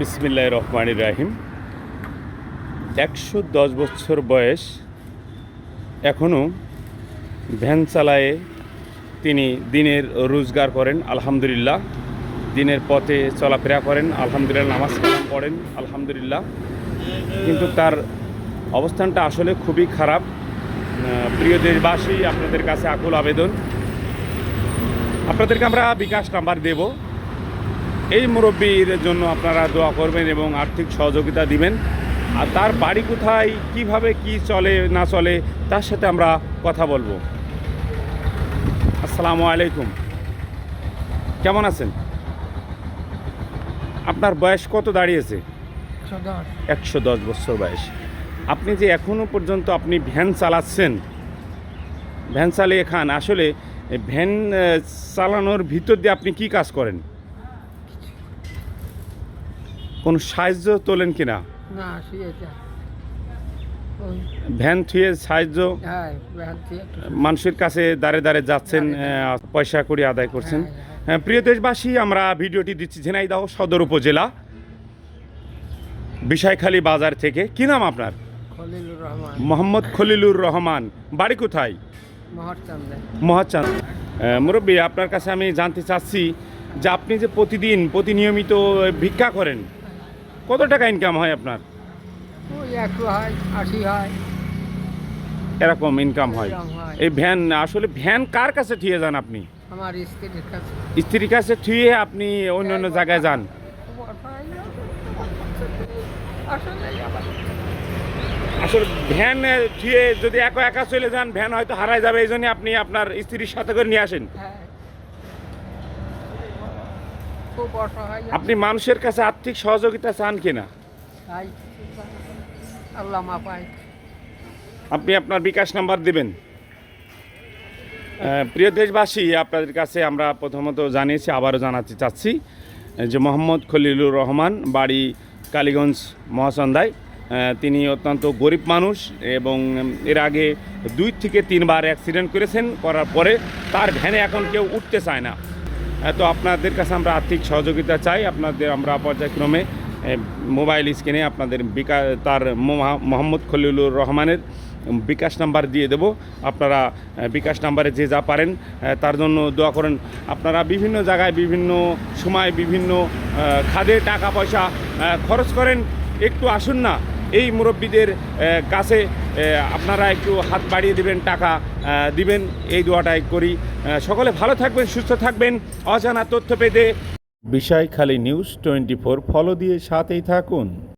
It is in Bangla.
বিসমিল্লাহ রহমান রাহিম। একশো দশ বছর বয়স, এখনও ভ্যান চালায়ে তিনি দিনের রোজগার করেন, আলহামদুলিল্লাহ। দিনের পথে চলাফেরা করেন, আলহামদুলিল্লাহ নামাজ কালাম পড়েন, আলহামদুলিল্লাহ। কিন্তু তার অবস্থানটা আসলে খুবই খারাপ। প্রিয় দেশবাসী, আপনাদের কাছে আকুল আবেদন। আপনাদেরকে আমরা বিকাশ নাম্বার দেব। এই মুরব্বীর জন্য আপনারা দোয়া করবেন এবং আর্থিক সহযোগিতা দিবেন। আর তার বাড়ি কোথায় কীভাবে কি চলে না চলে তার সাথে আমরা কথা বলব। আসসালামু আলাইকুম। কেমন আছেন? আপনার বয়স কত দাঁড়িয়েছে? একশো দশ। বছর বয়স। আপনি যে এখনও পর্যন্ত আপনি ভ্যান চালাচ্ছেন ভ্যান চালিয়ে খান আসলে ভ্যান চালানোর ভিতর দিয়ে আপনি কি কাজ করেন? কোনো সাহায্য তোলেন কিনা? না ভ্যান থুয়ে সাহায্য হ্যাঁ মানুষের কাছে দাঁড়ে দাঁড়ে যাচ্ছেন পয়সা করি আদায় করছেন। হ্যাঁ, হ্যাঁ। হ্যাঁ, প্রিয় দেশবাসী আমরা ভিডিওটি দিচ্ছি ঝিনাইদহ সদর উপজেলা বিষয়খালী বাজার থেকে। কি নাম আপনার? মোহাম্মদ খলিলুর রহমান। বাড়ি কোথায়? মহাচাঁদ মুরব্বী আপনার কাছে আমি জানতে চাচ্ছি যে আপনি যে প্রতিদিন প্রতিনিয়মিত ভিক্ষা করেন কত টাকা ইনকাম হয় আপনার? ওই একশো হয় আশি হয়। এরকম ইনকাম হয়। এই ভ্যান আসলে ভ্যান কার কাছে থুয়ে যান আপনি? আমার স্ত্রীর কাছে। স্ত্রীর কাছে থুয়ে আপনি অন্য অন্য জায়গায় যান। আসলে ভ্যান থুয়ে যদি একা একা চলে যান ভ্যান হয়তো হারায় যাবে এই জন্য আপনি আপনার স্ত্রীর সাথে করে নিয়ে আসেন। হ্যাঁ খুব অসহায়। আপনি মানুষের কাছে আর্থিক সহযোগিতা চান কিনা? আল্লাহ আপনি আপনার বিকাশ নাম্বার দেবেন। প্রিয় দেশবাসী আপনাদের কাছে আমরা প্রথমত জানিয়েছি আবারও জানাতে চাচ্ছি যে মোহাম্মদ খলিলুর রহমান বাড়ি কালীগঞ্জ মহাসন্ধায় তিনি অত্যন্ত গরিব মানুষ এবং এর আগে দুই থেকে তিনবার অ্যাক্সিডেন্ট করেছেন করার পরে তার ভ্যানে এখন কেউ উঠতে চায় না। তো আপনাদের কাছে আমরা আর্থিক সহযোগিতা চাই। আপনাদের আমরা পর্যায়ক্রমে মোবাইল স্ক্রিনে আপনাদের বিকাশ তার মোহা- মোহাম্মদ খলিলুর রহমানের বিকাশ নাম্বার দিয়ে দেব। আপনারা বিকাশ নাম্বারে যে যা পারেন তার জন্য দোয়া করেন। আপনারা বিভিন্ন জায়গায় বিভিন্ন সময় বিভিন্ন খাদে টাকা পয়সা খরচ করেন। একটু আসুন না, এই মুরব্বীদের কাছে আপনারা একটু হাত বাড়িয়ে দিবেন, টাকা দিবেন, এই দোয়াটাই করি। সকলে ভালো থাকবেন, সুস্থ থাকবেন। অজানা তথ্য পেতে Bishoykhali news twenty four, follow দিয়ে সাথেই থাকুন।